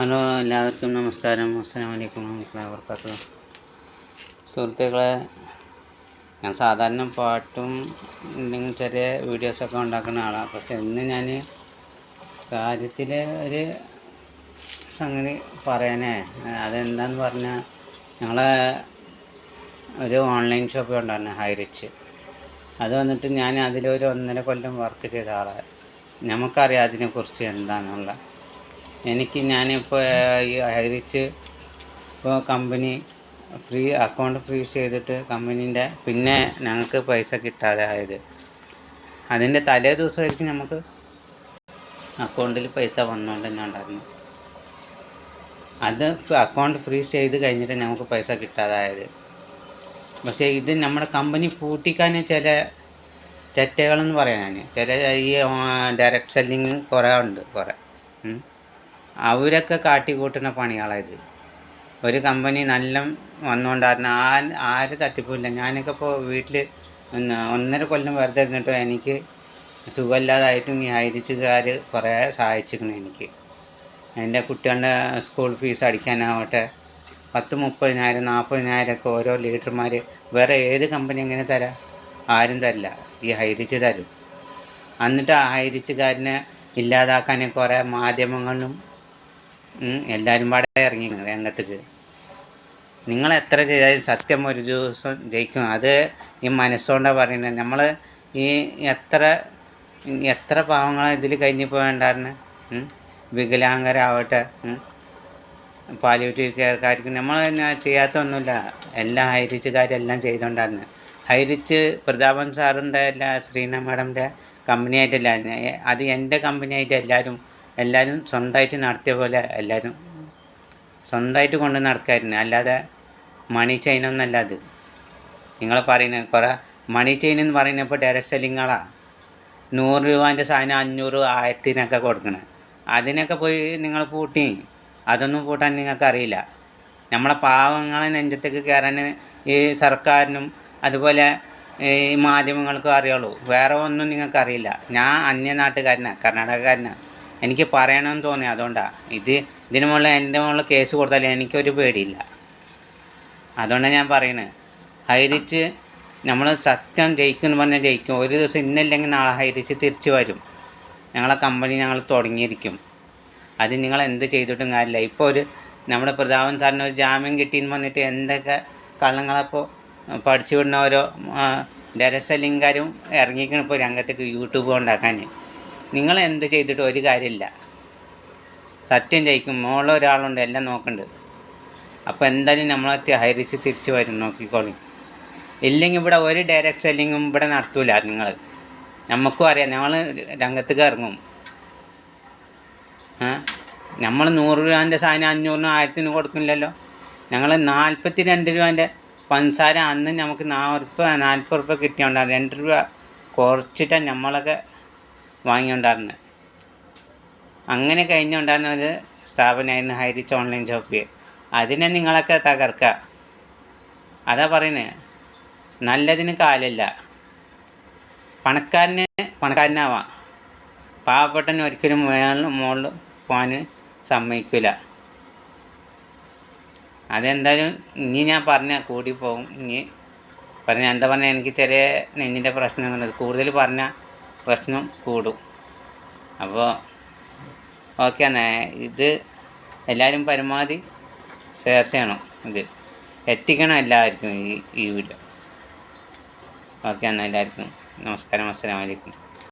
Hello എല്ലാവർക്കും നമസ്കാരം. അസ്സാം വലൈക്കും വർക്കാത്തു സുഹൃത്തുക്കളെ ഞാൻ സാധാരണ പാട്ടും എന്തെങ്കിലും ചെറിയ വീഡിയോസൊക്കെ ഉണ്ടാക്കുന്ന ആളാണ് പക്ഷെ ഇന്ന് ഞാൻ കാര്യത്തിൽ ഒരു സംഗതി പറയാനേ. അതെന്താന്ന് പറഞ്ഞാൽ ഞങ്ങളെ ഒരു ഓൺലൈൻ ഷോപ്പ് ഉണ്ടായിരുന്നു ഹൈറിച്ച്. അത് വന്നിട്ട് ഞാൻ അതിലൊരു ഒന്നര കൊല്ലം വർക്ക് ചെയ്ത ആളാണ് നമുക്കറിയാം അതിനെക്കുറിച്ച് എന്താണെന്നുള്ള എനിക്ക് ഞാനിപ്പോൾ ഈ ഹൈറിച്ച് ഇപ്പോൾ കമ്പനി ഫ്രീ അക്കൗണ്ട് ഫ്രീസ് ചെയ്തിട്ട് കമ്പനീന്റെ പിന്നെ ഞങ്ങൾക്ക് പൈസ കിട്ടാതെ ആയത്. അതിന്റെ തലേ ദിവസമായിരിക്കും നമുക്ക് അക്കൗണ്ടിൽ പൈസ വന്നുകൊണ്ട് തന്നെ ഉണ്ടായിരുന്നു അത് അക്കൗണ്ട് ഫ്രീസ് ചെയ്ത് കഴിഞ്ഞിട്ട് നമുക്ക് പൈസ കിട്ടാതായത് പക്ഷേ ഇത് നമ്മുടെ കമ്പനി പൂട്ടിക്കാൻ ചില തെറ്റുകളെന്ന് പറയാൻ ചില ഈ ഡയറക്റ്റ് സെല്ലിങ് കുറേ ഉണ്ട് കുറേ. അവരൊക്കെ കാട്ടിക്കൂട്ടുന്ന പണികളായത് ഒരു കമ്പനി നല്ല വന്നുകൊണ്ടായിരുന്നു ആ ആര് തട്ടിപ്പില്ല ഞാനൊക്കെ ഇപ്പോൾ വീട്ടിൽ ഒന്നര കൊല്ലം വെറുതെ ഇരുന്നിട്ട് എനിക്ക് സുഖമില്ലാതായിട്ടും ഈ ഹൈരിച്ചുകാർ കുറേ സഹായിച്ചിരിക്കണം എനിക്ക്. എന്റെ കുട്ടികളുടെ സ്കൂൾ ഫീസ് അടിക്കാനാവട്ടെ. പത്ത് മുപ്പതിനായിരം നാൽപ്പതിനായിരം ഒക്കെ ഓരോ ലീഡർമാർ വേറെ ഏത് കമ്പനി എങ്ങനെ തരാം? ആരും തരില്ല. ഈ ഹൈരിച്ച് തരും. എന്നിട്ട് ആ ഹൈരിച്ചുകാരനെ ഇല്ലാതാക്കാൻ കുറേ മാധ്യമങ്ങളിലും ഉം, എല്ലാവരും പാടെ ഇറങ്ങി രംഗത്തേക്ക്. നിങ്ങൾ എത്ര ചെയ്താലും സത്യം ഒരു ദിവസം ജയിക്കും. അത് ഈ മനസ്സുകൊണ്ടാണ് പറയുന്നത് നമ്മൾ ഈ എത്ര എത്ര പാവങ്ങൾ ഇതിൽ കഴിഞ്ഞ് പോകണ്ടായിരുന്നു വികലാംഗരാവട്ടെ. പാലിയേറ്റീവ് കെയർക്കാർക്ക്. നമ്മൾ തന്നെ ചെയ്യാത്തൊന്നുമില്ല. എല്ലാ ഹൈരിച്ചുകാരെല്ലാം ചെയ്തുകൊണ്ടായിരുന്നു ഹൈരിച്ച് പ്രതാപൻ സാറിന്റെ അല്ല ശ്രീന മാഡമിന്റെ കമ്പനി ആയിട്ടല്ല. അത് എന്റെ കമ്പനിയായിട്ട് എല്ലാവരും എല്ലാവരും സ്വന്തമായിട്ട് നടത്തിയ പോലെ എല്ലാവരും സ്വന്തമായിട്ട് കൊണ്ട് നടക്കായിരുന്നു. അല്ലാതെ മണി ചെയിനൊന്നല്ല അത്. നിങ്ങൾ പറയുന്നത് കുറേ മണി ചെയിൻ എന്ന് പറയുന്നപ്പോൾ ഡയറക്റ്റ് സെല്ലിങ്ങളാണ് നൂറ് രൂപന്റെ സാധനം അഞ്ഞൂറ് ആയിരത്തിനൊക്കെ കൊടുക്കണേ. അതിനൊക്കെ പോയി നിങ്ങൾ പൂട്ടി. അതൊന്നും പൂട്ടാൻ നിങ്ങൾക്ക് അറിയില്ല. നമ്മളെ പാവങ്ങളെ നെഞ്ചത്തേക്ക് കയറാൻ ഈ സർക്കാരിനും അതുപോലെ ഈ മാധ്യമങ്ങൾക്കും അറിയുള്ളൂ. വേറെ ഒന്നും നിങ്ങൾക്കറിയില്ല ഞാൻ അന്യനാട്ടുകാരനാണ് കർണാടകക്കാരനാണ് എനിക്ക് പറയണമെന്ന് തോന്നി. അതുകൊണ്ടാണ് ഇത് ഇതിന് മുകളിൽ എന്റെ മുകളിൽ കേസ് കൊടുത്താൽ എനിക്കൊരു പേടിയില്ല. അതുകൊണ്ടാണ് ഞാൻ പറയുന്നത് ഹൈരിച്ച് നമ്മൾ സത്യം ജയിക്കും എന്ന് പറഞ്ഞാൽ ജയിക്കും. ഒരു ദിവസം ഇന്നില്ലെങ്കിൽ നാളെ ഹൈരിച്ച് തിരിച്ചു വരും. ഞങ്ങളെ കമ്പനി ഞങ്ങൾ തുടങ്ങിയിരിക്കും. അത് നിങ്ങൾ എന്ത് ചെയ്തിട്ടും കാര്യമില്ല. ഇപ്പോൾ ഒരു നമ്മുടെ പ്രതാപൻ സാറിന് ഒരു ജാമ്യം കിട്ടിയെന്ന് പറഞ്ഞിട്ട് എന്തൊക്കെ കള്ളങ്ങളപ്പോൾ പഠിച്ചു വിടുന്ന ഓരോ ഡരസലിംഗാരും ഇറങ്ങിക്കണം ഇപ്പോൾ രംഗത്തേക്ക് യൂട്യൂബ് ഉണ്ടാക്കാൻ നിങ്ങൾ എന്ത് ചെയ്തിട്ട് ഒരു കാര്യമില്ല. സത്യം ജയിക്കും മോളിൽ ഒരാളുണ്ട് എല്ലാം നോക്കണ്ട്. അപ്പോൾ എന്തായാലും നമ്മളെ ഹരിച്ച് തിരിച്ചു വരും നോക്കിക്കോളി. ഇല്ലെങ്കിൽ ഇവിടെ ഒരു ഡയറക്റ്റ് സെല്ലിങ്ങും ഇവിടെ നടത്തൂല നിങ്ങൾ നമുക്കും അറിയാം ഞങ്ങൾ രംഗത്തേക്ക് ഇറങ്ങും. നമ്മൾ നൂറ് രൂപേന്റെ സാധനം അഞ്ഞൂറിന് ആയിരത്തിന് കൊടുക്കുന്നില്ലല്ലോ ഞങ്ങൾ നാൽപ്പത്തി രണ്ട് രൂപേന്റെ പഞ്ചസാര അന്ന് നമുക്ക് നാൽപ്പത് നാൽപ്പത് രൂപ കിട്ടിയോണ്ട് രണ്ട് രൂപ കുറച്ചിട്ടാണ് നമ്മളൊക്കെ വാങ്ങിയോണ്ടായിരുന്നത് അങ്ങനെ കഴിഞ്ഞുകൊണ്ടായിരുന്ന ഒരു സ്ഥാപനമായിരുന്നു ഹൈരിച്ച് ഓൺലൈൻ ഷോപ്പ്. അതിനെ നിങ്ങളൊക്കെ തകർക്കുക അതാ പറയുന്നത് നല്ലതിന് കാലില്ല. പണക്കാരന് പണക്കാരനാവാം. പാവപ്പെട്ടന് ഒരിക്കലും മേളിൽ മുകളിൽ പോകാൻ സമ്മതിക്കില്ല അതെന്തായാലും ഇനി ഞാൻ പറഞ്ഞാൽ കൂടി പോകും. ഇനി പറഞ്ഞ എന്താ പറഞ്ഞാൽ എനിക്ക് ചെറിയ നെഞ്ഞിന്റെ പ്രശ്നങ്ങളുണ്ട് കൂടുതൽ പറഞ്ഞാൽ പ്രശ്നം കൂടും. അപ്പോൾ ഓക്കെ ഇത് എല്ലാവരും പരമാവധി ഷെയർ ചെയ്യണം. ഇത് എത്തിക്കണം എല്ലാവർക്കും ഈ ഈ വീഡിയോ ഓക്കെ എന്നാൽ എല്ലാവർക്കും. നമസ്കാരം. അസ്സലാമലൈക്കും